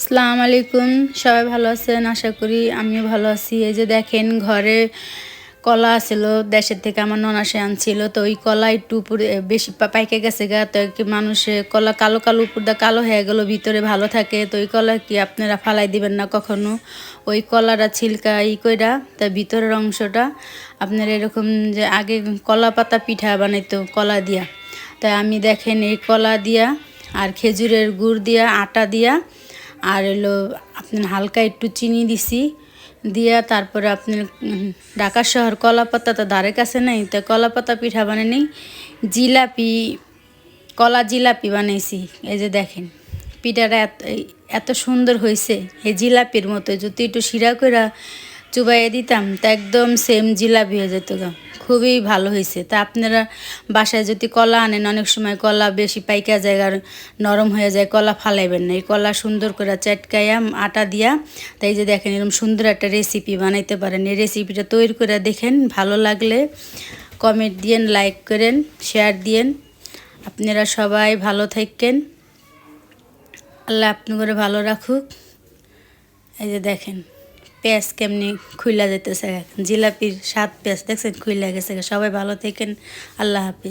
আসসালামু আলাইকুম, সবাই ভালো আছেন? আশা করি আমিও ভালো আছি। এই যে দেখেন, ঘরে কলা ছিল দেশের থেকে আমার ননাসে আনছিল, তো ওই কলা একটু উপরে বেশি পাইকে গেছে গা, তো কি মানুষে কলা কালো কালো উপর দা কালো হয়ে গেল, ভিতরে ভালো থাকে, তো ওই কলা কি আপনারা ফালাই দিবেন না কখনো? ওই কলাটা ছিলকা ই কইরা তার ভিতরের অংশটা আপনারা এরকম যে আগে কলা পাতা পিঠা বানাইতো কলা দিয়া। তাই আমি দেখেন এই কলা দিয়া আর খেজুরের গুড় দিয়া, আটা দিয়া আর হলো আপনার হালকা একটু চিনি দিছি, দিয়া তারপরে আপনার ঢাকা শহর কলাপাতা তো ধারে কাছে নেই, তো কলাপাতা পিঠা বানানি, জিলাপি, কলা জিলাপি বানাইছি, এই যে দেখেন, পিঠাটা এত এত সুন্দর হয়েছে এই জিলাপির মতো, যদি একটু শিরা করে চুবাইয়ে দিতাম, তা একদম সেম জিলাপি হয়ে যেত গা। খুবই ভালো হয়েছে। তা আপনারা বাসায় যদি কলা আনেন, অনেক সময় কলা বেশি পাইকা যায় আর নরম হয়ে যায়, কলা ফালাইবেন না। এই কলা সুন্দর করে চটকাইয়া, আটা দিয়া তাই যে দেখেন এরকম সুন্দর একটা রেসিপি বানাইতে পারেন। এই রেসিপিটা তৈরি করে দেখেন, ভালো লাগলে কমেন্ট দিয়েন লাইক করেন শেয়ার দিয়েন। আপনারা সবাই ভালো থাকেন আল্লাহ আপনি করে ভালো রাখুক। এই যে দেখেন। পেঁয়াজ কেমনি খুইলা যেতেছে জিলাপির স্বাদ পেঁয়াজ দেখছেন খুইলা গেছে সবাই ভালো থাকেন। আল্লাহ হাফিজ।